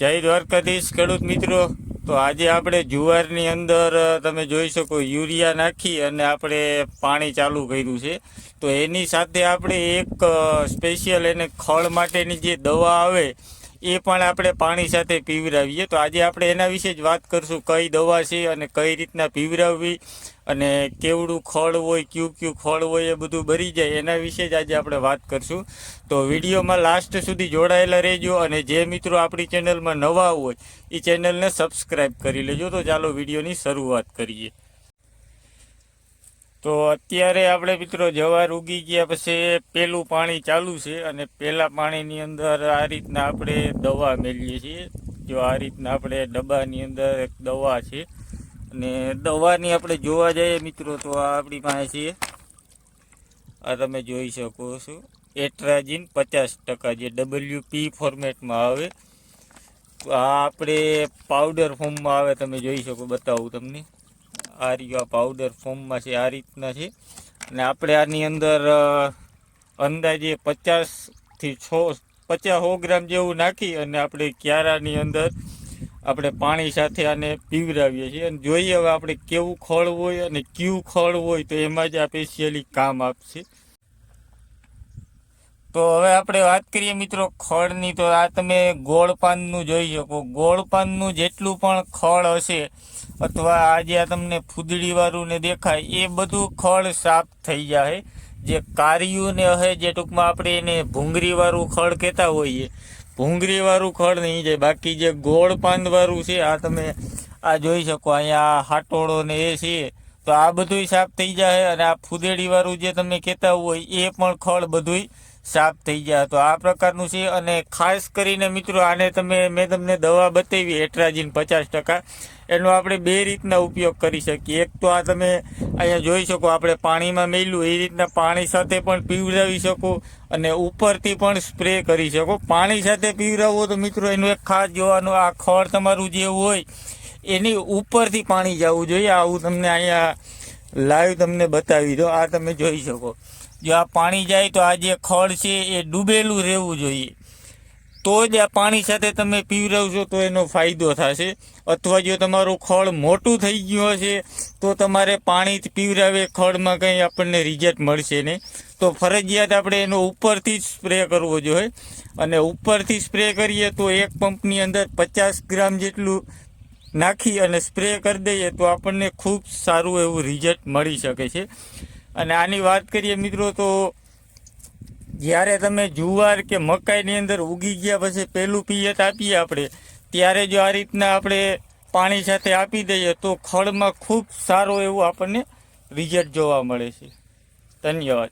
જય દ્વારકાધીશ ખેડૂત મિત્રો. તો આજે આપણે જુવારની અંદર તમે જોઈ શકો યુરિયા નાખી અને આપણે પાણી ચાલુ કર્યું છે. તો એની સાથે આપણે એક સ્પેશિયલ એને ખળ માટેની જે દવા આવે એ પણ આપણે પાણી સાથે પીવરાવીએ. તો આજે આપણે એના વિશે જ વાત કરશું, કઈ દવા છે અને કઈ રીતના પીવરાવવી અને કેવડું ખળ હોય, ક્યુ ક્યુ ખળ હોય એ બધું ભરી જાય, એના વિશે જ આજે આપણે વાત કરશું. તો વિડીયોમાં લાસ્ટ સુધી જોડાયેલા રહેજો અને જે મિત્રો આપણી ચેનલમાં નવા હોય, એ ચેનલને સબસ્ક્રાઈબ કરી લેજો. તો ચાલો વિડીયોની શરૂઆત કરીએ. તો અત્યારે આપણે મિત્રો જવાર ઉગી ગયા પછી પેલું પાણી ચાલુ છે અને પેલા પાણીની અંદર આ રીતના આપણે દવા મેળવીએ છીએ. જો આ રીતના આપણે ડબ્બાની અંદર એક દવા છે અને દવાની આપણે જોવા જઈએ મિત્રો તો આ આપણી પાસે છે. આ તમે જોઈ શકો છો. એટ્રાજીન પચાસ ટકા જે ડબલ્યુ પી ફોર્મેટમાં આવે. આ આપણે પાવડર ફોર્મમાં આવે તમે જોઈ શકો, બતાવું તમને. આ રહ્યું આ પાવડર ફોર્મમાં છે, આ રીતના છે. અને આપણે આની અંદર અંદાજે પચાસથી છ, પચાસ સો ગ્રામ જેવું નાખી અને આપણે ક્યારાની અંદર આપણે પાણી સાથે આને પીવરાવીએ છીએ. અને જોઈએ હવે આપણે કેવું ખળ હોય અને કયું ખળ હોય તો એમાં જ આ સ્પેશિયલી કામ આપશે. તો હવે આપણે વાત કરીએ મિત્રો ખળની. તો આ તમે ગોળપાનનું જોઈ શકો. ગોળપાનનું જેટલું પણ ખળ હશે અથવા આ તમને ફૂદડીવાળું ને દેખાય, એ બધું ખળ સાફ થઈ જાય જે કાર્યું ને હે જે ટૂંકમાં આપણે એને ભૂંગળીવાળું ખળ કહેતા હોઈએ. ભૂંગળીવાળું ખળ નહીં જાય, બાકી જે ગોળ પાનવાળું છે, આ તમે આ જોઈ શકો, અહીંયા હાટોળો ને એ છે. તો આ બધુંય સાફ થઈ જાય અને આ ફૂદેડીવાળું જે તમે કહેતા હોય, એ પણ ખળ બધુંય સાફ થઈ જાય તો આ પ્રકારનું છે અને ખાસ કરીને મિત્રો આને તમે મેં તમને દવા બતાવી એટ્રાજીન પચાસ ટકા. એનો આપણે બે રીતના ઉપયોગ કરી શકીએ. એક તો આ તમે અહીંયા જોઈ શકો, આપણે પાણીમાં મેલ્યું, એ રીતના પાણી સાથે પણ પીવડાવી શકો અને ઉપરથી પણ સ્પ્રે કરી શકો. પાણી સાથે પીવડાવો તો મિત્રો એનું એક ખાસ જોવાનું, આ ખડ તમારું જે હોય, એની ઉપરથી પાણી જવું જોઈએ. આવું તમને અહીંયા લાઈવ તમને બતાવી દો, આ તમે જોઈ શકો. જો આ પાણી જાય તો આ જે ખડ છે એ ડૂબેલું રહેવું જોઈએ. તો જ આ પાણી સાથે તમે પીવરાવશો તો એનો ફાયદો થશે. અથવા જો તમારું ખળ મોટું થઈ ગયું હશે, તો તમારે પાણી પીવરાવે ખળમાં કંઈ આપણને રિઝલ્ટ મળશે નહીં. તો ફરજિયાત આપણે એનો ઉપરથી જ સ્પ્રે કરવો જોઈએ. અને ઉપરથી સ્પ્રે કરીએ તો એક પંપની અંદર પચાસ ગ્રામ જેટલું નાખી અને સ્પ્રે કરી દઈએ તો આપણને ખૂબ સારું એવું રિઝલ્ટ મળી શકે છે. અને આની વાત કરીએ મિત્રો તો જ્યારે તમે જુવાર કે મકાઈની અંદર ઉગી ગયા પછી પહેલું પિયત આપીએ આપણે, ત્યારે જો આ રીતના આપણે પાણી સાથે આપી દઈએ તો ખળમાં ખૂબ સારો એવું આપણને રિઝલ્ટ જોવા મળે છે. ધન્યવાદ.